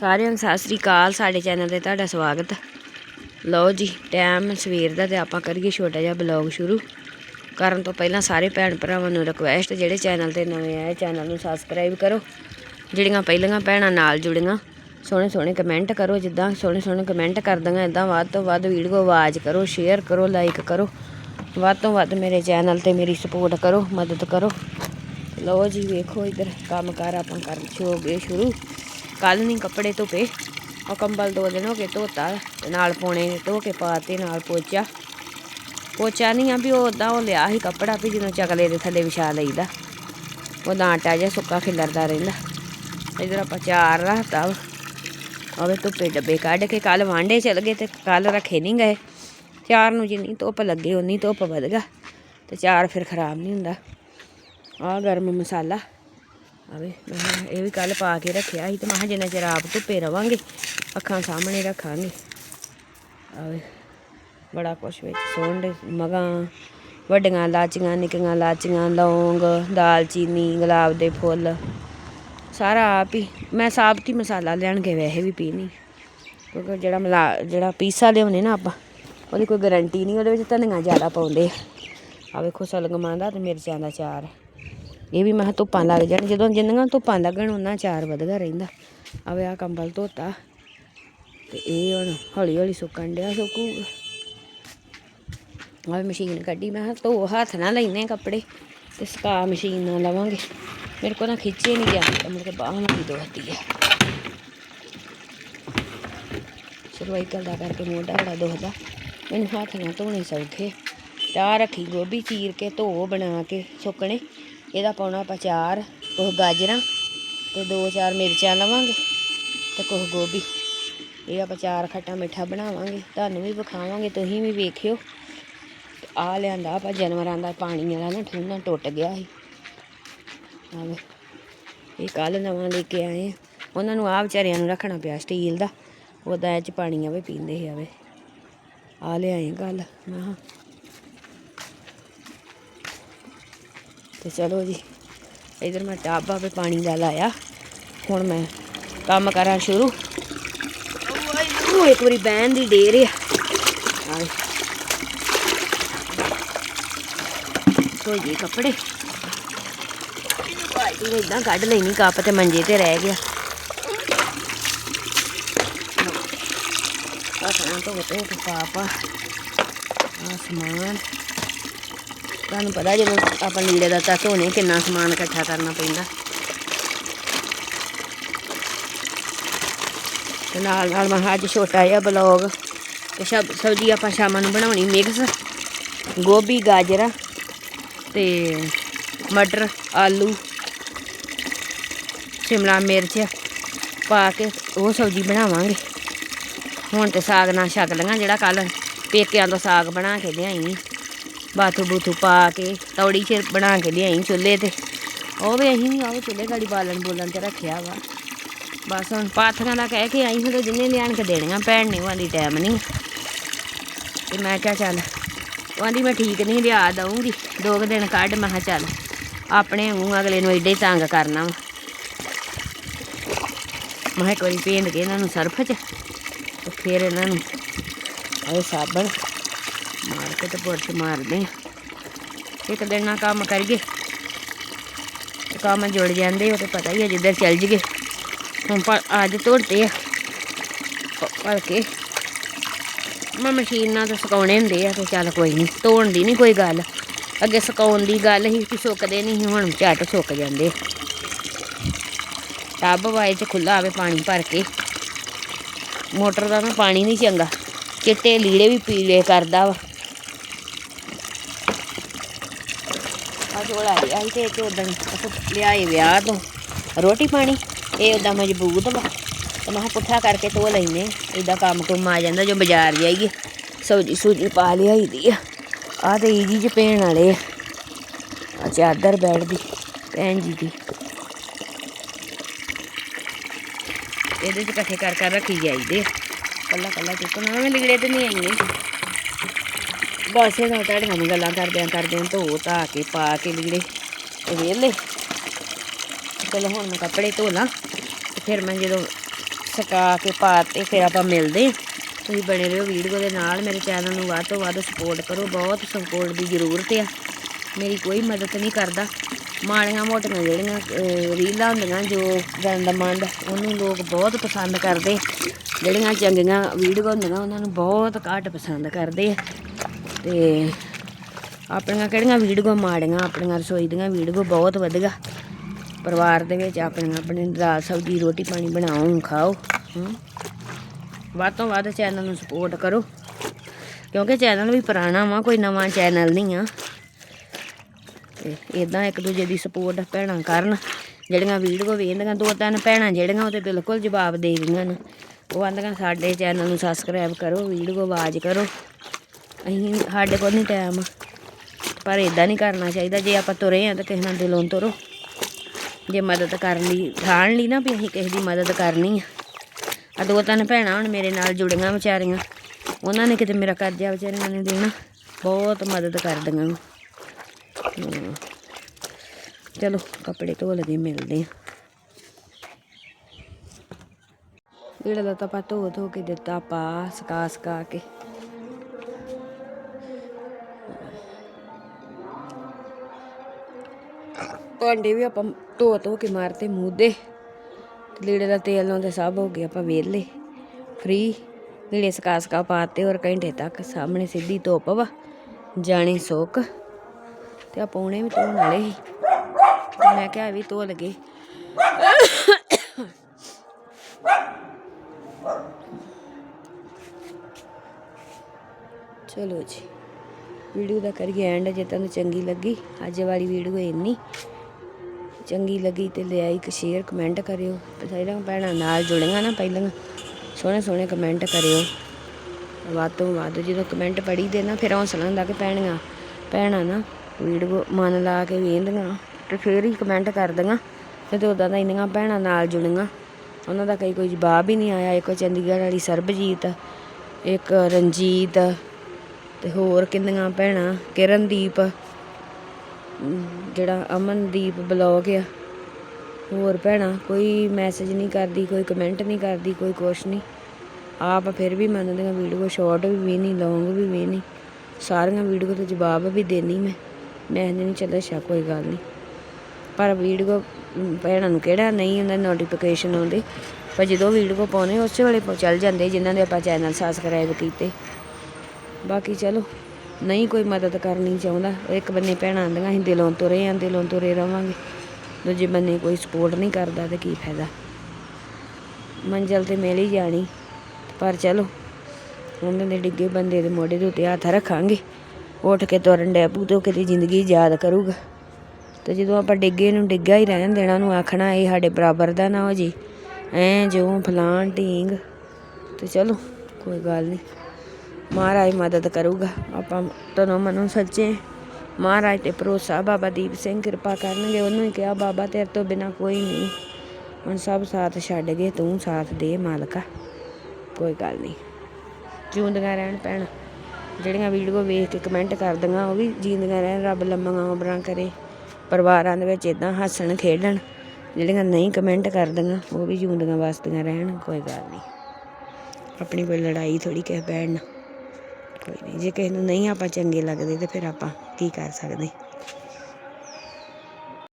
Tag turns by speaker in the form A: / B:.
A: ਸਾਰਿਆਂ ਨੂੰ ਸਤਿ ਸ੍ਰੀ ਅਕਾਲ, ਸਾਡੇ ਚੈਨਲ ਤੇ ਤੁਹਾਡਾ ਸਵਾਗਤ। ਲਓ ਜੀ ਟਾਈਮ ਸਵੇਰ ਦਾ ਤੇ ਆਪਾਂ ਕਰੀਏ ਛੋਟਾ ਜਿਹਾ ਬਲੌਗ ਸ਼ੁਰੂ। ਕਰਨ ਤੋਂ ਪਹਿਲਾਂ ਸਾਰੇ ਭੈਣ ਭਰਾਵਾਂ ਨੂੰ ਰਿਕੁਐਸਟ ਜਿਹੜੇ ਚੈਨਲ ਤੇ ਨਵੇਂ ਆਏ, ਚੈਨਲ ਨੂੰ ਸਬਸਕ੍ਰਾਈਬ ਕਰੋ। ਜਿਹੜੀਆਂ ਪਹਿਲੀਆਂ ਭੈਣਾਂ ਨਾਲ ਜੁੜੀਆਂ, ਸੋਹਣੇ ਸੋਹਣੇ ਕਮੈਂਟ ਕਰੋ, ਜਿੱਦਾਂ ਸੋਹਣੇ ਸੋਹਣੇ ਕਮੈਂਟ ਕਰਦੀਆਂ ਇਦਾਂ ਵੱਧ ਤੋਂ ਵੱਧ ਵੀਡੀਓ ਆਵਾਜ਼ ਕਰੋ ਸ਼ੇਅਰ ਕਰੋ ਲਾਈਕ ਕਰੋ। ਵੱਧ ਤੋਂ ਵੱਧ ਮੇਰੇ ਚੈਨਲ ਤੇ ਮੇਰੀ ਸਪੋਰਟ ਕਰੋ, ਮਦਦ ਕਰੋ। ਲਓ ਜੀ, ਵੇਖੋ ਇਧਰ ਕੰਮ ਕਾਰ ਆਪਾਂ ਕਰਨ ਹੋ ਗਏ ਸ਼ੁਰੂ। ਕੱਲ ਨਹੀਂ ਕੱਪੜੇ ਧੋਪੇ ਉਹ ਕੰਬਲ ਦੋ ਦਿਨ ਹੋ ਗਏ ਧੋਤਾ ਤੇ ਨਾਲ ਪੋਣੇ ਧੋ ਕੇ ਪਾਤੇ ਨਾਲ ਪੋਚਾ। ਪੋਚਾ ਨਹੀਂ ਆ ਵੀ ਉਹ ਉਦਾਂ ਉਹ ਲਿਆ ਸੀ ਕੱਪੜਾ ਵੀ ਜਦੋਂ ਚਕਲੇ ਦੇ ਥੱਲੇ ਵਿਛਾ ਲਈਦਾ। ਉਹਦਾ ਆਟਾ ਜਿਹਾ ਸੁੱਕਾ ਖਿਲਰਦਾ ਰਹਿੰਦਾ। ਇਧਰ ਆਪਾਂ ਚਾਰ ਰੱਖਤਾ ਵਾ। ਆਵੇ ਧੁੱਪੇ ਡੱਬੇ ਕੱਢ ਕੇ ਕੱਲ ਵਾਂਡੇ ਚਲ ਗਏ ਤੇ ਕੱਲ ਰੱਖੇ ਨਹੀਂ ਗਏ। ਚਾਰ ਨੂੰ ਜਿੰਨੀ ਧੁੱਪ ਲੱਗੇ, ਉਨੀ ਧੁੱਪ ਵਧ ਗਾ ਤੇ ਚਾਰ ਫਿਰ ਖਰਾਬ ਨਹੀਂ ਹੁੰਦਾ। ਆ ਗਰਮ ਮਸਾਲਾ। ਆਵੇ, ਮੈਂ ਕਿਹਾ ਇਹ ਵੀ ਕੱਲ ਪਾ ਕੇ ਰੱਖਿਆ ਸੀ ਤੇ ਮੈਂ ਕਿਹਾ ਜਿੰਨਾ ਚਿਰ ਆਪ ਧੁੱਪੇ ਰਵਾਂਗੇ, ਅੱਖਾਂ ਸਾਹਮਣੇ ਰੱਖਾਂਗੇ। ਆਵੇ, ਬੜਾ ਕੁਛ ਵਿੱਚ ਸੋਂਡ ਮਗਾਂ, ਵੱਡੀਆਂ ਲਾਚੀਆਂ, ਨਿੱਕੀਆਂ ਲਾਚੀਆਂ, ਲੌਂਗ ਦਾਲਚੀਨੀ ਗੁਲਾਬ ਦੇ ਫੁੱਲ, ਸਾਰਾ ਆਪ ਹੀ। ਮੈਂ ਸਾਬਤ ਹੀ ਮਸਾਲਾ ਲੈਣ ਕੇ ਵੈਸੇ ਵੀ ਪੀਣੀ। ਕਿਉਂਕਿ ਜਿਹੜਾ ਮਲਾ, ਜਿਹੜਾ ਪੀਸਾ ਲਿਆਉਂਦੇ ਨਾ ਆਪਾਂ, ਉਹਦੀ ਕੋਈ ਗਾਰੰਟੀ ਨਹੀਂ, ਉਹਦੇ ਵਿੱਚ ਧਨੀਆ ਜ਼ਿਆਦਾ ਪਾਉਂਦੇ ਆ। ਆਹ ਵੇਖੋ ਸਲਗਮਾਂ ਦਾ ਤੇ ਮਿਰਚਾਂ ਦਾ ਚਾਰ। ਇਹ ਵੀ ਮੈਂ ਕਿਹਾ ਧੁੱਪਾਂ ਲੱਗ ਜਾਣ, ਜਦੋਂ ਜਿੰਨੀਆਂ ਧੁੱਪਾਂ ਲੱਗਣ ਉਹਨਾਂ ਚਾਰ ਵਧਦਾ ਰਹਿੰਦਾ। ਆਵੇ ਆ ਕੰਬਲ ਧੋਤਾ, ਤੇ ਇਹ ਹੁਣ ਹੌਲੀ ਹੌਲੀ ਸੁੱਕਣ ਡਿਆ ਸੁੱਕੂਗਾ। ਆਵੇ ਮਸ਼ੀਨ ਕੱਢੀ, ਮੈਂ ਕਿਹਾ ਧੋ, ਹੱਥ ਨਾਲ ਲੈਨੇ ਕੱਪੜੇ, ਤੇ ਸੁਕਾ ਮਸ਼ੀਨ ਨਾਲ ਲਵਾਂਗੇ। ਮੇਰੇ ਕੋਲ ਨਾ ਖਿੱਚੇ ਨਹੀਂ ਗਿਆ ਮੇਰੇ ਕੋਲ ਬਾਹਾਂ ਵੀ ਦੁਖਦੀ ਆ। ਸਰਵਾਈਕਲ ਦਾ ਕਰਕੇ ਮੋਢਾ ਬੜਾ ਦੁਖਦਾ। ਮੈਨੂੰ ਹੱਥ ਨਾਲ ਧੋਣੇ ਸੌਖੇ। ਚਾਹ ਰੱਖੀ ਗੋਭੀ ਚੀਰ ਕੇ, ਧੋ ਬਣਾ ਕੇ ਸੁੱਕਣੇ। ਇਹਦਾ ਪਾਉਣਾ ਆਪਾਂ ਚਾਰ, ਕੁਛ ਗਾਜਰਾਂ ਤੇ ਦੋ ਚਾਰ ਮਿਰਚਾਂ ਲਵਾਂਗੇ ਤੇ ਕੁਛ ਗੋਭੀ। ਇਹ ਆਪਾਂ ਚਾਰ ਖੱਟਾ ਮਿੱਠਾ ਬਣਾਵਾਂਗੇ। ਤੁਹਾਨੂੰ ਵੀ ਵਿਖਾਵਾਂਗੇ, ਤੁਸੀਂ ਵੀ ਵੇਖਿਓ। ਆ ਲਿਆਂਦਾ ਆਪਾਂ ਜਾਨਵਰਾਂ ਦਾ ਪਾਣੀ ਵਾਲਾ ਨਾ ਠੂਣਾ ਟੁੱਟ ਗਿਆ ਸੀ। ਆਵੇ ਇਹ ਕੱਲ ਨਵਾਂ ਲੈ ਕੇ ਆਏ ਉਹਨਾਂ ਨੂੰ ਆ ਵਿਚਾਰਿਆਂ ਨੂੰ ਰੱਖਣਾ ਪਿਆ ਸਟੀਲ ਦਾ। ਉਹਦਾ ਇਹ ਚ ਪਾਣੀ ਆਵੇ ਪੀਂਦੇ ਸੀ ਆਵੇ ਆ ਲਿਆਏ ਗੱਲ ਮੈਂ ਤੇ ਚਲੋ ਜੀ, ਇਧਰ ਮੈਂ ਟਾਬਾ ਤੇ ਪਾਣੀ ਦਾ ਲਾਇਆ। ਹੁਣ ਮੈਂ ਕੰਮ ਕਰਾਂ ਸ਼ੁਰੂ। ਉਹ ਇੱਕ ਵਾਰੀ ਬਹਿਣ ਦੀ ਡੇਰ ਆ। ਆਵੇ ਧੋਈਏ ਕੱਪੜੇ। ਇਹ ਇਦਾਂ ਕੱਢ ਲੈਣੀ ਕੱਪ ਤੇ ਮੰਜੇ ਤੇ ਰਹਿ ਗਿਆ। ਆਪਣਾ ਤੋਂ ਧੋ ਕੇ ਪਾਪਾ। ਆ ਸਮਾਨ। ਤੁਹਾਨੂੰ ਪਤਾ ਜਦੋਂ ਆਪਾਂ ਲੀੜੇ ਦਾ ਤਾਂ ਧੋਣੇ ਕਿੰਨਾ ਸਮਾਨ ਇਕੱਠਾ ਕਰਨਾ ਪੈਂਦਾ। ਤੇ ਨਾਲ ਨਾਲ ਮੈਂ ਅੱਜ ਛੋਟਾ ਜਿਹਾ ਬਲੌਗ ਤੇ ਸਬ, ਸਬਜ਼ੀ ਆਪਾਂ ਸ਼ਾਮਾਂ ਨੂੰ ਬਣਾਉਣੀ ਮਿਕਸ ਗੋਭੀ, ਗਾਜਰਾਂ ਤੇ ਮਟਰ, ਆਲੂ, ਸ਼ਿਮਲਾ ਮਿਰਚ ਪਾ ਕੇ ਉਹ ਸਬਜ਼ੀ ਬਣਾਵਾਂਗੇ। ਹੁਣ ਤੇ ਸਾਗ ਨਾਲ ਛਕ ਲਈਆਂ ਜਿਹੜਾ ਕੱਲ ਪੇਕਿਆਂ ਤੋਂ ਸਾਗ ਬਣਾ ਕੇ ਲਿਆਈ। ਬਾਥੂ ਬੂਥੂ ਪਾ ਕੇ ਤੌੜੀ 'ਚ ਬਣਾ ਕੇ ਲਿਆਈ ਚੁੱਲ੍ਹੇ ਤੇ। ਉਹ ਵੀ ਅਸੀਂ ਵੀ ਆਹ ਚੁੱਲ੍ਹੇ ਗਾੜੀ ਬਾਲਣ ਬੋਲਣ ਤੇ ਰੱਖਿਆ ਵਾ। ਬਸ ਹੁਣ ਪਾਥੀਆਂ ਦਾ ਕਹਿ ਕੇ ਆਈ ਹਾਂ ਜਿੰਨੇ ਲਿਆਣ ਕੇ ਦੇਣੀਆਂ, ਭੈਣ ਨੇ ਵਾਲੀ ਟਾਈਮ ਨਹੀਂ ਤੇ ਮੈਂ ਕਿਹਾ ਚੱਲ ਉਹਦੀ ਮੈਂ ਠੀਕ ਨਹੀਂ ਲਿਆ ਦਊਂਗੀ, ਦੋ ਕੁ ਦਿਨ ਕੱਢ, ਮੈਂ ਕਿਹਾ ਚੱਲ ਆਪਣੇ ਮੂੰਹ ਅਗਲੇ ਨੂੰ ਏਡੇ ਤੰਗ ਕਰਨਾ ਵਾ। ਮੈਂ ਕਿਹਾ ਇੱਕ ਵਾਰੀ ਪੇਂਦ ਕੇ ਇਹਨਾਂ ਨੂੰ ਸਰਫ 'ਚ ਤੇ ਫਿਰ ਇਹਨਾਂ ਨੂੰ ਉਹ ਸਾਬਣ ਮਾਰ ਕੇ ਤੇ ਬੁਰਸ਼ ਮਾਰਦੇ ਇੱਕ ਦਿਨ ਨਾਲ ਕੰਮ ਕਰੀਏ। ਕੰਮ ਜੁੜ ਜਾਂਦੇ ਉਹ ਤੇ ਪਤਾ ਹੀ ਹੈ ਜਿੱਧਰ ਚੱਲ ਜਗੇ ਹੁਣ ਪਰ ਅੱਜ ਧੋਤੇ ਆ। ਪਰ ਕੇ ਮੈਂ ਮਸ਼ੀਨ ਨਾਲ ਤਾਂ ਸੁਕਾਉਣੇ ਹੁੰਦੇ ਆ ਤੇ ਚੱਲ ਕੋਈ ਨਹੀਂ ਧੋਣ ਦੀ ਨਹੀਂ ਕੋਈ ਗੱਲ। ਅੱਗੇ ਸੁਕਾਉਣ ਦੀ ਗੱਲ ਹੀ ਕਿ ਸੁੱਕਦੇ ਨਹੀਂ ਸੀ, ਹੁਣ ਝੱਟ ਸੁੱਕ ਜਾਂਦੇ ਟੱਬ ਵਾਏ ਚ ਖੁੱਲਾ ਆਵੇ ਪਾਣੀ ਭਰ ਕੇ। ਮੋਟਰ ਦਾ ਨਾ ਪਾਣੀ ਨਹੀਂ ਚੰਗਾ। ਚਿੱਟੇ ਲੀੜੇ ਵੀ ਪੀਲੇ ਕਰਦਾ ਵਾ। ਝੋਲਾ ਲਿਆ ਸੀ ਤੇ ਇੱਕ ਉਦੋਂ ਲਿਆਏ ਵਿਆਹ ਤੋਂ। ਰੋਟੀ ਪਾਣੀ, ਇਹ ਉਦਾਂ ਮਜ਼ਬੂਤ ਵਾ। ਤੇ ਮੈਂ ਕਿਹਾ ਪੁੱਠਾ ਕਰਕੇ ਧੋ ਲੈਨੇ ਇਦਾਂ ਕੰਮ ਕੁਮ ਆ ਜਾਂਦਾ ਜੋ ਬਾਜ਼ਾਰ ਜਾਈਏ। ਸਬਜ਼ੀ ਸੂਜੀ ਪਾ ਲਿਆਈ ਦੀ ਆ। ਆ ਤੇ ਈਜੀ ਚ ਪੈਣ ਵਾਲੇ ਆ। ਆ ਚਾਦਰ ਬੈੱਡ ਦੀ ਭੈਣ ਜੀ ਦੀ। ਇਹਦੇ ਚ ਇਕੱਠੇ ਕਰ ਕਰ ਰੱਖੀ ਜਾਈਦੇ ਆ। ਕੱਲਾ ਕੱਲਾ ਚੁੱਕਣਾ। ਮੈਂ ਲੀੜੇ ਤੇ ਨਹੀਂ ਆਈਆਂ ਬਸ ਇਹ ਤਾਂ ਨਾਲ ਗੱਲਾਂ ਕਰਦਿਆਂ ਕਰਦਿਆਂ ਧੋ ਧਾ ਕੇ, ਪਾ ਕੇ ਲੀੜੇ ਤੇ ਵਿਹਲੇ ਚਲੋ ਹੁਣ ਮੈਂ ਕੱਪੜੇ ਧੋ ਲਾਂ ਫਿਰ ਮੈਂ ਜਦੋਂ ਸਕਾ ਕੇ ਪਾਤੇ ਫਿਰ ਆਪਾਂ ਮਿਲਦੇ ਤੁਸੀਂ ਬਣੇ ਰਹੋ ਵੀਡੀਓ ਦੇ ਨਾਲ, ਮੇਰੇ ਚੈਨਲ ਨੂੰ ਵੱਧ ਤੋਂ ਵੱਧ ਸਪੋਰਟ ਕਰੋ, ਬਹੁਤ ਸਪੋਰਟ ਦੀ ਜ਼ਰੂਰਤ ਆ। ਮੇਰੀ ਕੋਈ ਮਦਦ ਨਹੀਂ ਕਰਦਾ। ਮਾੜੀਆਂ ਮੋਟੀਆਂ ਜਿਹੜੀਆਂ ਰੀਲਾਂ ਹੁੰਦੀਆਂ ਜੋ ਗੰਦਮੰਦ ਉਹਨੂੰ ਲੋਕ ਬਹੁਤ ਪਸੰਦ ਕਰਦੇ। ਜਿਹੜੀਆਂ ਚੰਗੀਆਂ ਵੀਡੀਓ ਹੁੰਦੀਆਂ, ਉਹਨਾਂ ਨੂੰ ਬਹੁਤ ਘੱਟ ਪਸੰਦ ਕਰਦੇ ਆ। ਤੇ ਆਪਣੀਆਂ ਕਿਹੜੀਆਂ ਵੀਡੀਓ ਮਾੜੀਆਂ, ਆਪਣੀਆਂ ਰਸੋਈ ਦੀਆਂ ਵੀਡੀਓ ਬਹੁਤ ਵਧੀਆ। ਪਰਿਵਾਰ ਦੇ ਵਿੱਚ ਆਪਣੀਆਂ, ਆਪਣੇ ਦਾਲ, ਸਬਜ਼ੀ, ਰੋਟੀ ਪਾਣੀ ਬਣਾਓ, ਖਾਓ ਵੱਧ ਤੋਂ ਵੱਧ ਚੈਨਲ ਨੂੰ ਸਪੋਰਟ ਕਰੋ, ਕਿਉਂਕਿ ਚੈਨਲ ਵੀ ਪੁਰਾਣਾ ਵਾ, ਕੋਈ ਨਵਾਂ ਚੈਨਲ ਨਹੀਂ ਆ। ਤੇ ਇਦਾਂ ਇੱਕ ਦੂਜੇ ਦੀ ਸਪੋਰਟ ਭੈਣਾਂ ਕਰਨ, ਜਿਹੜੀਆਂ ਵੀਡੀਓ ਵੇਖਦੀਆਂ, ਦੋ ਤਿੰਨ ਭੈਣਾਂ ਜਿਹੜੀਆਂ, ਉਹ ਤੇ ਬਿਲਕੁਲ ਜਵਾਬ ਦੇ ਗਈਆਂ ਨੇ। ਉਹ ਆਂਦੀਆਂ, ਸਾਡੇ ਚੈਨਲ ਨੂੰ ਸਬਸਕ੍ਰਾਈਬ ਕਰੋ, ਵੀਡੀਓ ਆਵਾਜ਼ ਕਰੋ। ਅਸੀਂ ਸਾਡੇ ਕੋਲ ਨਹੀਂ ਟਾਈਮ ਪਰ ਇਦਾਂ ਨਹੀਂ ਕਰਨਾ ਚਾਹੀਦਾ। ਜੇ ਆਪਾਂ ਤੁਰੇ ਆ ਤਾਂ ਕਿਸੇ ਨਾਲ ਦਿਲੋਂ ਤੁਰੋ। ਜੇ ਮਦਦ ਕਰਨ ਲਈ, ਠਾਣ ਲਈ ਨਾ ਵੀ ਅਸੀਂ ਕਿਸੇ ਦੀ ਮਦਦ ਕਰਨੀ ਆ। ਆ ਦੋ ਤਿੰਨ ਭੈਣਾਂ ਹੁਣ ਮੇਰੇ ਨਾਲ ਜੁੜੀਆਂ ਵਿਚਾਰੀਆਂ। ਉਹਨਾਂ ਨੇ ਕਿਤੇ ਮੇਰਾ ਕਰਜ਼ਾ ਵਿਚਾਰੀਆਂ ਨੇ ਦੇਣਾ। ਬਹੁਤ ਮਦਦ ਕਰਦੀਆਂ ਨੇ ਚਲੋ, ਕੱਪੜੇ ਧੋ ਲਗੇ ਮਿਲਦੇ ਆ। ਜਿਹੜਾ ਤਾਂ ਆਪਾਂ ਧੋ ਧੋ ਕੇ ਦਿੱਤਾ ਪਾ ਸਕਾ ਸਕਾ ਕੇ। ਭਾਂਡੇ ਵੀ ਆਪਾਂ ਧੋ ਧੋ ਕੇ ਮਾਰਤੇ ਮੂੰਹ ਦੇ। ਲੀੜੇ ਦਾ ਤੇਲ ਨਾਲ ਸਭ ਹੋ ਗਿਆ ਆਪਾਂ ਵੇਲੇ ਫ੍ਰੀ ਲੀੜੇ ਸਕਾ ਸਕਾ ਪਾਤੇ ਔਰ ਘੰਟੇ ਤੱਕ ਸਾਹਮਣੇ ਸਿੱਧੀ ਧੁੱਪ ਵਾ, ਜਾਣੀ ਸੋਕ। ਤੇ ਆ ਪੌਣੇ ਵੀ ਧੋਣ ਵਾਲੇ ਸੀ। ਮੈਂ ਕਿਹਾ ਇਹ ਵੀ ਧੋ ਲਗੇ। ਚਲੋ ਜੀ, ਵੀਡੀਓ ਦਾ ਕਰੀਏ ਐਂਡ ਜੇ ਤੁਹਾਨੂੰ ਚੰਗੀ ਲੱਗੀ, ਅੱਜ ਵਾਲੀ ਵੀਡੀਓ ਇੰਨੀ। ਚੰਗੀ ਲੱਗੀ ਤੇ ਲਾਈਕ ਸ਼ੇਅਰ ਕਮੈਂਟ ਕਰਿਓ। ਪਹਿਲਾਂ ਭੈਣਾਂ ਨਾਲ ਜੁੜੀਆਂ ਨਾ ਪਹਿਲਾਂ। ਸੋਹਣੇ ਸੋਹਣੇ ਕਮੈਂਟ ਕਰਿਓ। ਵੱਧ ਤੋਂ ਵੱਧ ਜਦੋਂ ਕਮੈਂਟ ਪੜ੍ਹੀ ਦੇ ਨਾ, ਫਿਰ ਹੌਸਲਾ ਹੁੰਦਾ ਕਿ ਭੈਣੀਆਂ, ਭੈਣਾਂ ਨਾ ਵੀਡੀਓ ਮਨ ਲਾ ਕੇ ਵੇਖਦੀਆਂ, ਤੇ ਫਿਰ ਹੀ ਕਮੈਂਟ ਕਰਦੀਆਂ। ਤੇ ਉਦਾਂ ਦਾ ਇੰਨੀਆਂ ਭੈਣਾਂ ਨਾਲ ਜੁੜੀਆਂ। ਉਹਨਾਂ ਦਾ ਕਈ ਕੋਈ ਜਵਾਬ ਹੀ ਨਹੀਂ ਆਇਆ। ਇੱਕ ਚੰਡੀਗੜ੍ਹ ਵਾਲੀ ਸਰਬਜੀਤ, ਇੱਕ ਰਣਜੀਤ, ਤੇ ਹੋਰ ਕਿੰਨੀਆਂ ਭੈਣਾਂ, ਕਿਰਨਦੀਪ ਜਿਹੜਾ ਅਮਨਦੀਪ ਬਲੌਗ ਆ, ਹੋਰ ਭੈਣਾਂ, ਕੋਈ ਮੈਸੇਜ ਨਹੀਂ ਕਰਦੀ, ਕੋਈ ਕਮੈਂਟ ਨਹੀਂ ਕਰਦੀ, ਕੋਈ ਕੁਛ ਨਹੀਂ। ਆਪ ਫਿਰ ਵੀ ਮੰਨਦੀਆਂ ਵੀਡੀਓ ਸ਼ਾਰਟ ਵੀ ਵੀ ਨਹੀਂ ਲੌਂਗ ਵੀ ਵੀ ਨਹੀਂ ਸਾਰੀਆਂ ਵੀਡੀਓ ਤੇ ਜਵਾਬ ਵੀ ਦੇਣੀ ਮੈਂ। ਮੈਂ ਨਹੀਂ ਚੱਲ ਅੱਛਾ, ਕੋਈ ਗੱਲ ਨਹੀਂ। ਪਰ ਵੀਡੀਓ ਭੈਣਾਂ ਨੂੰ ਕਿਹੜਾ ਨਹੀਂ ਹੁੰਦਾ ਨੋਟੀਫਿਕੇਸ਼ਨ ਆਉਂਦੀ। ਪਰ ਜਦੋਂ ਵੀਡੀਓ ਪਾਉਣੇ ਉਸੇ ਵੇਲੇ ਚੱਲ ਜਾਂਦੇ, ਜਿਨ੍ਹਾਂ ਦੇ ਆਪਾਂ ਚੈਨਲ ਸਬਸਕ੍ਰਾਈਬ ਕੀਤੇ। ਬਾਕੀ ਚਲੋ। ਨਹੀਂ, ਕੋਈ ਮਦਦ ਕਰਨੀ ਚਾਹੁੰਦਾ। ਇੱਕ ਬੰਨੇ ਭੈਣਾਂ ਆਂਦੀਆਂ ਅਸੀਂ ਦਿਲੋਂ ਤੁਰੇ ਆਂ, ਦਿਲੋਂ ਤੁਰੇ ਰਵਾਂਗੇ। ਦੂਜੇ ਬੰਨੇ ਕੋਈ ਸਪੋਰਟ ਨਹੀਂ ਕਰਦਾ ਤੇ ਕੀ ਫਾਇਦਾ। ਮੰਜ਼ਲ ਤੇ ਮਿਲ ਹੀ ਜਾਣੀ। ਪਰ ਚਲੋ, ਉਹਨਾਂ ਦੇ ਡਿੱਗੇ ਬੰਦੇ ਦੇ ਮੋਢੇ ਦੇ ਉੱਤੇ ਹੱਥ ਰੱਖਾਂਗੇ। ਉੱਠ ਕੇ ਤੁਰਨ ਡੈ ਪੂ ਉਹ ਕਿਤੇ ਜ਼ਿੰਦਗੀ ਯਾਦ ਕਰੂਗਾ। ਤੇ ਜਦੋਂ ਆਪਾਂ ਡਿੱਗੇ ਨੂੰ ਡਿੱਗਾ ਹੀ ਰਹਿਣ ਦੇਣਾ ਨੂੰ ਆਖਣਾ, ਇਹ ਸਾਡੇ ਬਰਾਬਰ ਦਾ ਨਾ ਹੋ ਜੀ। ਐ ਜਿਉਂ ਫਲਾਣ ਢੀਂਗ। ਤੇ ਚਲੋ, ਕੋਈ ਗੱਲ ਨਹੀਂ। ਮਹਾਰਾਜ ਮਦਦ ਕਰੂਗਾ। ਆਪਾਂ ਤਨੋਂ ਮਨੋਂ ਸੱਚੇ ਮਹਾਰਾਜ ਤੇ ਭਰੋਸਾ ਬਾਬਾ ਦੀਪ ਸਿੰਘ ਕਿਰਪਾ ਕਰਨਗੇ। ਉਹਨੂੰ ਹੀ ਕਿਹਾ, ਬਾਬਾ, ਤੇਰੇ ਤੋਂ ਬਿਨਾ ਕੋਈ ਨਹੀਂ। ਹੁਣ ਸਭ ਸਾਥ ਛੱਡ ਗਏ ਤੂੰ ਸਾਥ ਦੇ ਮਾਲਕਾ। ਕੋਈ ਗੱਲ ਨਹੀਂ। ਜਿਉਂਦੀਆਂ ਰਹਿਣ ਭੈਣ। ਜਿਹੜੀਆਂ ਵੀਡੀਓ ਵੇਖ ਕੇ ਕਮੈਂਟ ਕਰਦੀਆਂ, ਉਹ ਵੀ ਜਿਉਂਦੀਆਂ ਰਹਿਣ। ਰੱਬ ਲੰਮੀਆਂ ਉਮਰਾਂ ਕਰੇ। ਪਰਿਵਾਰਾਂ ਦੇ ਵਿੱਚ ਇਦਾਂ ਹੱਸਣ, ਖੇਡਣ। ਜਿਹੜੀਆਂ ਨਹੀਂ ਕਮੈਂਟ ਕਰਦੀਆਂ, ਉਹ ਵੀ ਜਿਉਂਦੀਆਂ ਵਸਦੀਆਂ ਰਹਿਣ। ਕੋਈ ਗੱਲ ਨਹੀਂ। ਆਪਣੀ ਕੋਈ ਲੜਾਈ ਥੋੜੀ ਕਿਸੇ ਭੈਣ ਕੋਈ ਨਹੀਂ, ਜੇ ਕਿਸੇ ਨੂੰ ਨਹੀਂ ਆਪਾਂ ਚੰਗੇ ਲੱਗਦੇ ਤਾਂ ਫਿਰ ਆਪਾਂ ਕੀ ਕਰ ਸਕਦੇ?